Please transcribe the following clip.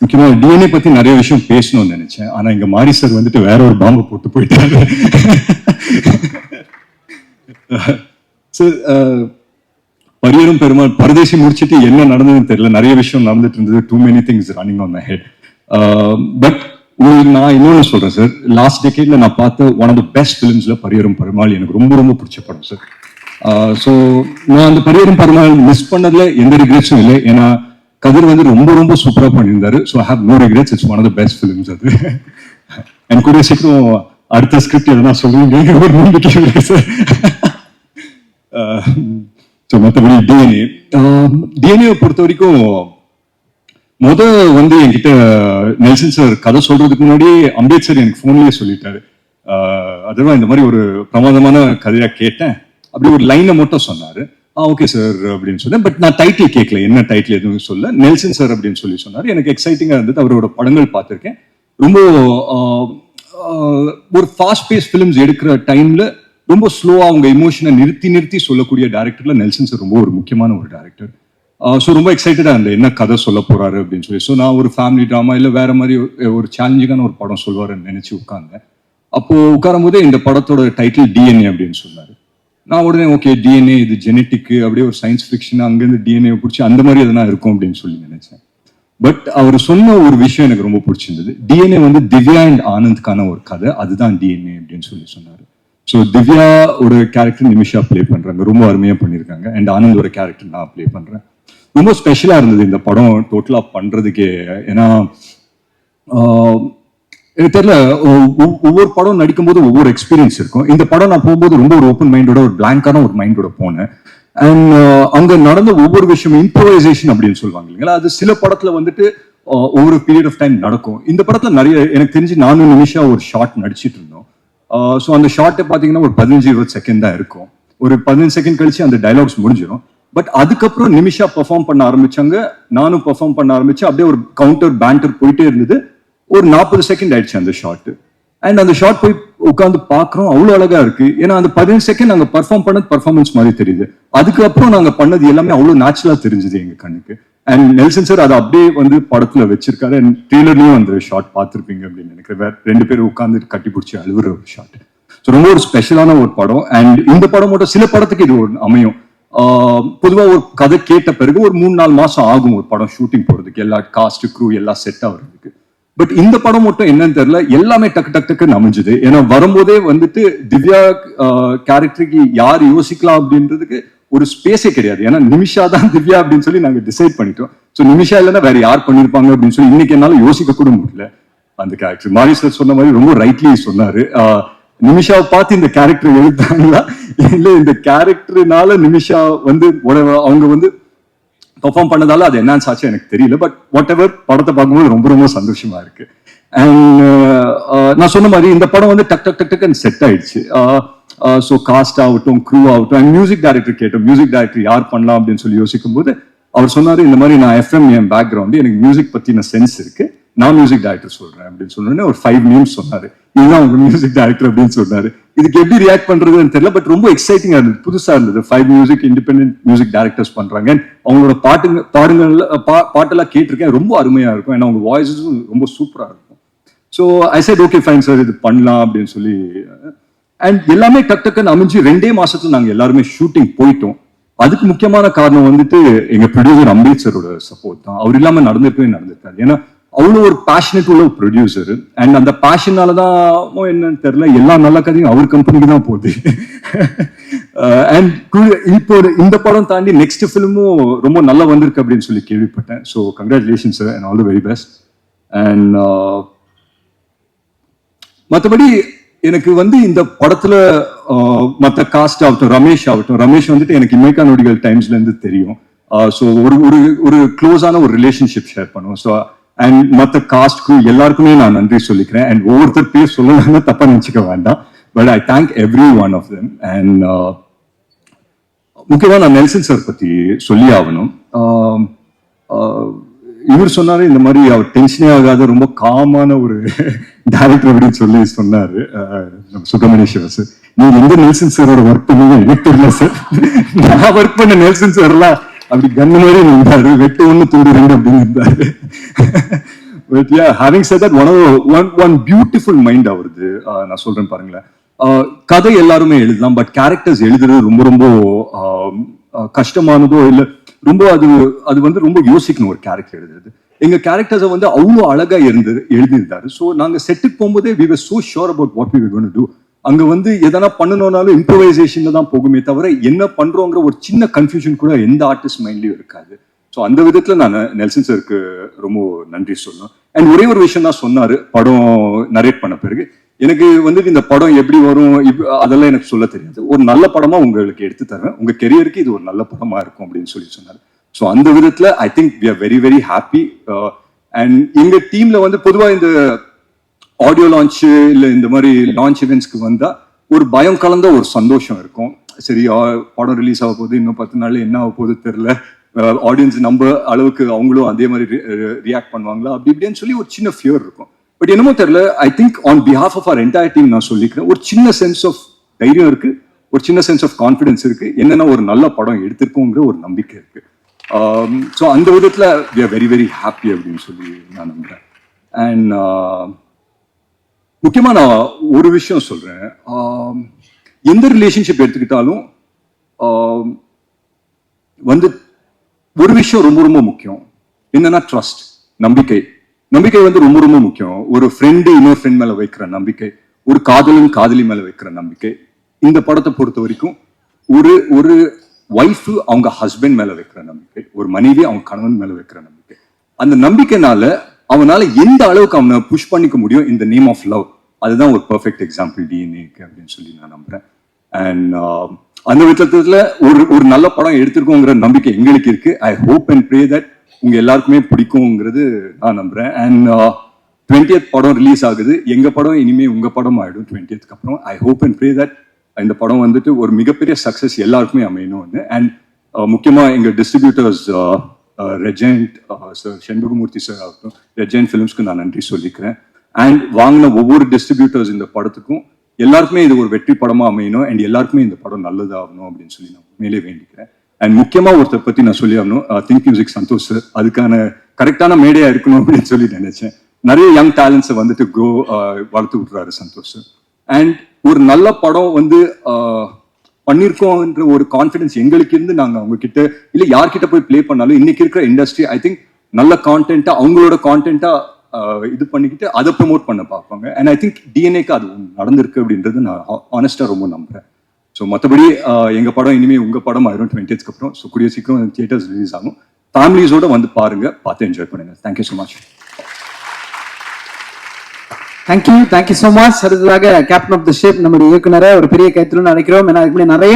முக்கியமா டிஎன்ஏ பத்தி நிறைய விஷயம் பேசணும்னு நினைச்சேன். ஆனா இங்க மாரி சார் வந்துட்டு வேற ஒரு பாம்பு போட்டு போயிட்டாரு. சார் uh, பரியரும் பெருமாள் பரதேசி முடிச்சிட்டு என்ன நடந்ததுன்னு தெரியல. நிறைய விஷயம் நடந்துட்டு இருந்தது. Too many things running on my head but உங்களுக்கு நான் இன்னொன்னு சொல்றேன் சார் லாஸ்ட் டெக்கேட்ல நான் பார்த்த ஒன் ஆஃப் த பெஸ்ட் ஃபிலிம்ஸில் பரியரும் பெருமாள் எனக்கு ரொம்ப ரொம்ப பிடிச்ச படம் சார் ஸோ uh, நான் அந்த பரியரும் பெருமாள் மிஸ் பண்ணதுல எந்த ரிக்ரெட்ஸும் இல்லை. ஏன்னா கதிர் வந்து ரொம்ப ரொம்ப சூப்பராக பண்ணியிருந்தாரு. So have no regrets it's one of the best films அது. எனக்கு கூட சீக்கிரம் அடுத்த ஸ்கிரிப்ட் எதனா சொல்லுவீங்க ஒரு நம்பிக்கை சார். Uh, ஸோ மற்றபடி டிஎன்ஏ டிஎன்ஏ um, பொறுத்த வரைக்கும் முத வந்து என்கிட்ட நெல்சன் சார் கதை சொல்றதுக்கு முன்னாடி அம்பேத்கர் எனக்கு ஃபோன்லேயே சொல்லிட்டாரு. Uh, அதுதான் இந்த மாதிரி ஒரு பிரமாதமான கதையாக கேட்டேன். அப்படி ஒரு லைனை மட்டும் சொன்னார். ஆ ஓகே சார் அப்படின்னு சொன்னேன். பட் நான் டைட்டில் கேட்கல. என்ன டைட்டில் எதுவும் சொல்ல நெல்சன் சார் அப்படின்னு சொல்லி சொன்னார். எனக்கு எக்ஸைட்டிங்காக இருந்தது. அவரோட படங்கள் பார்த்துருக்கேன். ரொம்ப ஒரு ஃபாஸ்ட் பேஸ் ஃபிலிம்ஸ் எடுக்கிற டைமில் ரொம்ப ஸ்லோவாக அவங்க இமோஷனை நிறுத்தி நிறுத்தி சொல்லக்கூடிய டேரக்டரில் நெல்சன் சார் ரொம்ப ஒரு முக்கியமான ஒரு டேரக்டர் ஸோ ரொம்ப எக்ஸைட்டடாக இருந்தேன். என்ன கதை சொல்ல போகிறாரு அப்படின்னு சொல்லி. ஸோ நான் ஒரு ஃபேமிலி ட்ராமா இல்லை வேறு மாதிரி ஒரு- சேலஞ்சிங்கான ஒரு படம் சொல்லுவாருன்னு நினச்சி உட்காந்தேன் அப்போது உட்காரும் போதே இந்த படத்தோட டைட்டில் டிஎன்ஏ அப்படின்னு சொன்னார். நான் உடனே ஓகே டிஎன்ஏ இது ஜெனட்டிக்கு அப்படியே ஒரு சயின்ஸ் ஃபிக்ஷன் அங்கேருந்து டிஎன்ஏ பிடிச்சி அந்த மாதிரி எதனா இருக்கும் அப்படின்னு சொல்லி நினைச்சேன். பட் அவர் சொன்ன ஒரு விஷயம் எனக்கு ரொம்ப பிடிச்சிருந்தது. டிஎன்ஏ வந்து திவ்யா அண்ட் ஆனந்த்கான ஒரு கதை. அதுதான் டிஎன்ஏ அப்படின்னு சொல்லி சொன்னாரு. ஸோ திவ்யா ஒரு கேரக்டர் நிமிஷா ப்ளே பண்றாங்க. ரொம்ப அருமையாக பண்ணியிருக்காங்க அண்ட் ஆனந்த் ஒரு கேரக்டர் நான் ப்ளே பண்றேன். ரொம்ப ஸ்பெஷலா இருந்தது இந்த படம். டோட்டலா பண்றதுக்கே. ஏன்னா எனக்கு தெரியல ஒ- ஒ- ஒவ்வொரு படம் நடிக்கும்போது ஒவ்வொரு எக்ஸ்பீரியன்ஸ் இருக்கும். இந்த படம் நான் போகும்போது ரொம்ப ஒரு ஓப்பன் மைண்டோட ஒரு பிளாங்கான ஒரு மைண்டோட போனேன். அண்ட் அங்க நடந்த ஒவ்வொரு விஷயம் இம்ப்ரோவைசேஷன் அப்படின்னு சொல்லுவாங்க இல்லைங்களா? அது சில படத்துல வந்துட்டு ஒவ்வொரு பீரியட் ஆஃப் டைம் நடக்கும். இந்த படத்துல நிறைய எனக்கு தெரிஞ்சு நானும் நிமிஷம் ஒரு ஷார்ட் நடிச்சிட்டு இருந்தோம். ஸோ அந்த ஷார்ட்டை பார்த்தீங்கன்னா ஒரு பதினஞ்சு இருபது செகண்ட் தான் இருக்கும். ஒரு பதினஞ்சு செகண்ட் கழிச்சு அந்த டைலாக்ஸ் முடிஞ்சிடும் பட் அதுக்கப்புறம் நிமிஷா பெர்ஃபார்ம் பண்ண ஆரம்பிச்சாங்க. நானும் பெர்ஃபார்ம் பண்ண ஆரம்பிச்சு அப்படியே ஒரு கவுண்டர் பேண்டர் போயிட்டே இருந்தது. ஒரு நாற்பது செகண்ட் ஆயிடுச்சு அந்த ஷார்ட் அண்ட் அந்த ஷார்ட் போய் உட்காந்து பார்க்குறோம் அவ்வளோ அழகாக இருக்கு. ஏன்னா அந்த பதினஞ்சு செகண்ட் நாங்கள் பர்ஃபார்ம் பண்ணது பர்ஃபார்மன்ஸ் மாதிரி தெரியுது. அதுக்கப்புறம் நாங்கள் பண்ணது எல்லாமே அவ்வளோ நேச்சுரலாக தெரிஞ்சுது எங்கள் கண்ணுக்கு. அண்ட் நெல்சன் சார் அதை அப்படியே வந்து படத்தில் வச்சிருக்காரு. அண்ட் ட்ரெய்லர்லயும் அந்த ஷார்ட் பார்த்துருப்பீங்க அப்படின்னு நினைக்கிறேன். ரெண்டு பேரும் உட்காந்து கட்டி பிடிச்சி அழுகுற ஒரு ஷார்ட் ஸோ ரொம்ப ஒரு ஸ்பெஷலான ஒரு படம். அண்ட் இந்த படம் மட்டும் சில படத்துக்கு இது ஒரு அமையும். பொதுவாக ஒரு கதை கேட்ட பிறகு ஒரு மூணு நாலு மாதம் ஆகும் ஒரு படம் ஷூட்டிங் போகிறதுக்கு எல்லா காஸ்ட் க்ரூ எல்லாம் செட்டாக வர்றதுக்கு. பட் இந்த படம் மட்டும் என்னன்னு தெரியல. எல்லாமே டக்கு டக்கு டக்குன்னு அமைஞ்சுது. ஏன்னா வரும்போதே வந்துட்டு திவ்யா கேரக்டருக்கு யார் யோசிக்கலாம் அப்படின்றதுக்கு ஒரு ஸ்பேஸே கிடையாது. ஏன்னா நிமிஷா தான் திவ்யா அப்படின்னு சொல்லி நாங்கள் டிசைட் பண்ணிட்டோம். ஸோ நிமிஷா இல்லைன்னா வேற யார் பண்ணியிருப்பாங்க அப்படின்னு சொல்லி இன்னைக்கு என்னால் யோசிக்க கூட முடியல. அந்த கேரக்டர் மாரி சார் சொன்ன மாதிரி ரொம்ப ரைட்லி சொன்னாரு. நிமிஷாவை பார்த்து இந்த கேரக்டர் எழுத்தாங்களா இல்லை இந்த கேரக்டர்னால நிமிஷா வந்து அவங்க வந்து பெர்ஃபார்ம் பண்ணதால அது என்னன்னு ஆச்சு எனக்கு தெரியல. பட் வாட் எவர் படத்தை பார்க்கும்போது ரொம்ப ரொம்ப சந்தோஷமா இருக்கு. அண்ட் uh, uh, நான் சொன்ன மாதிரி இந்த படம் வந்து டக் டக் டக் டக் செட் ஆயிடுச்சு. Uh, ஸோ காஸ்ட் ஆகட்டும் க்ரூ ஆகட்டும் அண்ட் மியூசிக் டைரக்டர் கேட்டோம் மியூசிக் டைரக்டர் யார் பண்ணலாம் அப்படின்னு சொல்லி யோசிக்கும் போது அவர் சொன்னார் இந்த மாதிரி நான் எஃப்எம் என் பேக்ரவுண்டு எனக்கு மியூசிக் பற்றின சென்ஸ் இருக்கு. நான் மியூசிக் டைரக்டர் சொல்றேன். அப்படின்னு சொன்னோடனே ஒரு ஃபைவ் நேம்ஸ் சொன்னார். இதுதான் உங்க மியூசிக் டைரக்டர் அப்படின்னு சொன்னாரு. இதுக்கு எப்படி ரியாக்ட் பண்றதுன்னு தெரியல பட் ரொம்ப எக்ஸைட்டிங்கா இருந்தது. புதுசா இருந்தது. Five music independent music directors பண்றாங்க. அவங்களோட பாட்டுங்க பாடுங்கள்ல பா- பாட்டெல்லாம் கேட்டிருக்கேன். ரொம்ப அருமையா இருக்கும். ஏன்னா அவங்க வாய்ஸஸும் ரொம்ப சூப்பரா இருக்கும். So I said okay fine sir இது பண்ணலாம் அப்படின்னு சொல்லி அண்ட் எல்லாமே டக் டக்குன்னு அமைஞ்சு ரெண்டே மாசத்துல நாங்க எல்லாருமே ஷூட்டிங் போயிட்டோம். அதுக்கு முக்கியமான காரணம் வந்துட்டு எங்க ப்ரொடியூசர் அம்பேத்கரோட சப்போர்ட் தான். அவர் இல்லாம நடந்திருக்கவே நடந்திருக்காரு ஏன்னா அவ்வளோ ஒரு பேஷனேட் உள்ள ஒரு ப்ரொடியூசர் அண்ட் அந்த பேஷனால தான் என்னன்னு தெரில எல்லா நல்ல கதையும் அவர் கம்பெனிக்கு தான் போகுது. அண்ட் இப்போ இந்த படம் தாண்டி நெக்ஸ்ட் ஃபிலிமும் ரொம்ப நல்லா வந்திருக்கு அப்படின்னு சொல்லி கேள்விப்பட்டேன். So congratulation sir and all the very best and மற்றபடி எனக்கு வந்து இந்த படத்துல uh, மற்ற காஸ்ட் ஆகட்டும் ரமேஷ் ஆகட்டும் ரமேஷ் வந்துட்டு எனக்கு இமைக்கா நொடிகள் டைம்ஸ்ல இருந்து தெரியும். Uh, ஸோ ஒரு ஒரு ஒரு க்ளோஸான ஒரு ரிலேஷன்ஷிப் ஷேர் பண்ணுவோம். ஸோ அண்ட் மற்ற காஸ்ட்க்கு எல்லாருக்குமே நான் நன்றி சொல்லிக்கிறேன். அண்ட் ஒவ்வொருத்தர் பேர் சொல்லணும்னு தப்பா நினச்சிக்க வேண்டாம். But I thank every one of them and முக்கியமாக நான் நெல்சன் சார் பத்தி சொல்லி ஆகணும். ஆஹ், இவர் சொன்னாரு இந்த மாதிரி அவர் டென்ஷனே ஆகாத ரொம்ப காமான ஒரு டைரக்டர் அப்படின்னு சொல்லி சொன்னாரு. நம்ம சுப்பிரமணிய சிவா சார் நீங்க எந்த நெல்சன் சாரோட ஒர்க் பண்ணுங்க எனக்கு தெரியல சார் நான் ஒர்க் பண்ண நெல்சன் சார்லாம் அப்படி கண்ணு மாதிரி இருந்தாரு வெட்டு ஒண்ணு துண்டு ரெண்டு அப்படின்னு இருந்தாரு but yeah having said that one one one beautiful mind அவருது. நான் சொல்றேன் பாருங்களேன். கதை எல்லாருமே எழுதலாம் பட் கேரக்டர்ஸ் எழுதுறது ரொம்ப ரொம்ப கஷ்டமானதோ இல்லை ரொம்ப அது அது வந்து ரொம்ப யோசிக்கணும் ஒரு கேரக்டர் எழுதுறது. எங்க கேரக்டர்ஸை வந்து அவ்வளோ அழகா இருந்து எழுதியிருந்தாரு. ஸோ நாங்கள் செட்டுக்கு போகும்போதே we were so sure about what we were do அங்க வந்து எதனா பண்ணணும்னாலும் இம்ப்ரவைசேஷன்ல தான் போகுமே தவிர என்ன பண்றோங்கிற ஒரு சின்ன கன்ஃபியூஷன் கூட எந்த ஆர்டிஸ்ட் மைண்ட்லயும் இருக்காது. ஸோ அந்த விதத்துல நான் நெல்சன் சருக்கு ரொம்ப நன்றி சொல்லணும். அண்ட் ஒரே ஒரு விஷயம் தான் சொன்னாரு. படம் நரேட் பண்ண பிறகு. எனக்கு வந்து இந்த படம் எப்படி வரும்? அதெல்லாம் எனக்கு சொல்ல தெரியாது. ஒரு நல்ல படமா உங்களுக்கு எடுத்து தரேன். உங்க கெரியருக்கு இது ஒரு நல்ல படமா இருக்கும் அப்படின்னு சொல்லி சொன்னாரு. ஸோ அந்த விதத்துல I think we are very very happy and எங்க டீம்ல வந்து பொதுவா இந்த ஆடியோ லான்ச்சு இல்லை இந்த மாதிரி லான்ச் இவெண்ட்ஸ்க்கு வந்தால் ஒரு பயம் கலந்த ஒரு சந்தோஷம் இருக்கும். சரி படம் ரிலீஸ் ஆக போகுது இன்னும் பத்து நாள் என்ன ஆக போகுது தெரில ஆடியன்ஸ் நம்ம அளவுக்கு அவங்களும் அதே மாதிரி ரியாக்ட் பண்ணுவாங்களா? அப்படி இப்படின்னு சொல்லி ஒரு சின்ன ஃபியர் இருக்கும். பட் என்னமோ தெரில I think on behalf of our entire team நான் சொல்லிக்கிறேன் ஒரு சின்ன சென்ஸ் ஆஃப் தைரியம் இருக்கு ஒரு சின்ன சென்ஸ் ஆஃப் கான்ஃபிடன்ஸ் இருக்கு என்னென்ன ஒரு நல்ல படம் எடுத்திருக்கோங்கிற ஒரு நம்பிக்கை இருக்கு. ஸோ அந்த விதத்தில் we are very very happy அப்படின்னு சொல்லி நான் நம்புறேன். அண்ட் முக்கியமா நான் ஒரு விஷயம் சொல்றேன். எந்த ரிலேஷன்ஷிப் எடுத்துக்கிட்டாலும் வந்து ஒரு விஷயம் ரொம்ப ரொம்ப முக்கியம். என்னன்னா ட்ரஸ்ட் நம்பிக்கை. நம்பிக்கை வந்து ரொம்ப ரொம்ப முக்கியம். ஒரு ஃப்ரெண்டு இன்னொரு ஃப்ரெண்ட் மேல வைக்கிற நம்பிக்கை ஒரு காதலன் காதலி மேல வைக்கிற நம்பிக்கை. இந்த படத்தை பொறுத்த வரைக்கும் ஒரு ஒரு ஒய்ஃபு அவங்க ஹஸ்பண்ட் மேல வைக்கிற நம்பிக்கை ஒரு மனைவி அவங்க கணவன் மேல வைக்கிற நம்பிக்கை. அந்த நம்பிக்கைனால அவனால எந்த அளவுக்கு அவனை புஷ் பண்ணிக்க முடியும் இந்த நேம் ஆஃப் லவ் அதுதான் ஒரு பர்ஃபெக்ட் எக்ஸாம்பிள் டிஎன்ஏக்கு அப்படின்னு சொல்லி நான் நம்புறேன். அண்ட் um, அந்த விதத்தில் ஒரு ஒரு நல்ல படம் எடுத்திருக்கோங்கிற நம்பிக்கை எங்களுக்கு இருக்கு. I hope and pray that உங்கள் எல்லாருக்குமே பிடிக்குங்கிறது நான் நம்புறேன். அண்ட் டுவெண்ட்டியத் uh, படம் ரிலீஸ் ஆகுது. எங்கள் படம் இனிமேல் உங்கள் படம் ஆயிடும் டுவெண்ட்டியத்துக்கு அப்புறம். I hope and pray that இந்த படம் வந்துட்டு ஒரு மிகப்பெரிய சக்ஸஸ் எல்லாருக்குமே அமையணும்னு. அண்ட் முக்கியமாக எங்கள் distributors Regent sir Senbagamoorthy sir ஆகட்டும் ரெஜெண்ட் ஃபிலிம்ஸ்க்கு நான் நன்றி சொல்லிக்கிறேன். அண்ட் வாங்கின ஒவ்வொரு டிஸ்ட்ரிபியூட்டர்ஸ் இந்த படத்துக்கும் எல்லாருக்குமே இது ஒரு வெற்றி படமாக அமையணும் அண்ட் எல்லாருக்குமே இந்த படம் நல்லதாகணும் அப்படின்னு சொல்லி நான் மேலே வேண்டிக்கிறேன். அண்ட் முக்கியமாக ஒருத்தர் பற்றி நான் சொல்லி ஆகணும். Uh, think music Santhosh sir அதுக்கான கரெக்டான மேடையாக இருக்கணும் அப்படின்னு சொல்லி நினைச்சேன். நிறைய யங் டேலண்ட்ஸை வந்துட்டு க்ரோ uh, வளர்த்து விட்றாரு சந்தோஷ் சார் அண்ட் ஒரு நல்ல படம் வந்து uh, ஆஹ், பண்ணியிருக்கோம்ன்ற ஒரு கான்ஃபிடன்ஸ் எங்களுக்கு இருந்து நாங்கள் அவங்க கிட்ட இல்ல யார்கிட்ட போய் ப்ளே பண்ணாலும் இன்னைக்கு இருக்கிற இண்டஸ்ட்ரி ஐ திங்க் நல்ல கான்டென்ட்டாக அவங்களோட கான்டென்ட்டாக இது பண்ணிக்கிட்டு அதை ப்ரமோட் பண்ண பார்ப்பாங்க. அண்ட் ஐ திங்க் டிஎன்ஏக்கு அது நடந்திருக்கு அப்படின்றது நான் ஆனஸ்டாக ரொம்ப நம்புறேன். ஸோ மற்றபடி எங்க படம் இனிமேல் உங்க படம் ஆயிரும் டுவெண்ட்டியத்துக்கு அப்புறம் ஸோ கூடிய சீக்கிரம் தியேட்டர்ஸ் ரிலீஸ் ஆகும். ஃபேமிலிஸோட வந்து பாருங்க பார்த்து என்ஜாய் பண்ணுங்க. Thank you so much thank you thank you so much அடுத்ததாக கேப்டன் ஆஃப் த ஷேப் நம்முடைய இயக்குனரை ஒரு பெரிய கைத்துல நினைக்கிறோம் ஏன்னா அதுக்கு நிறைய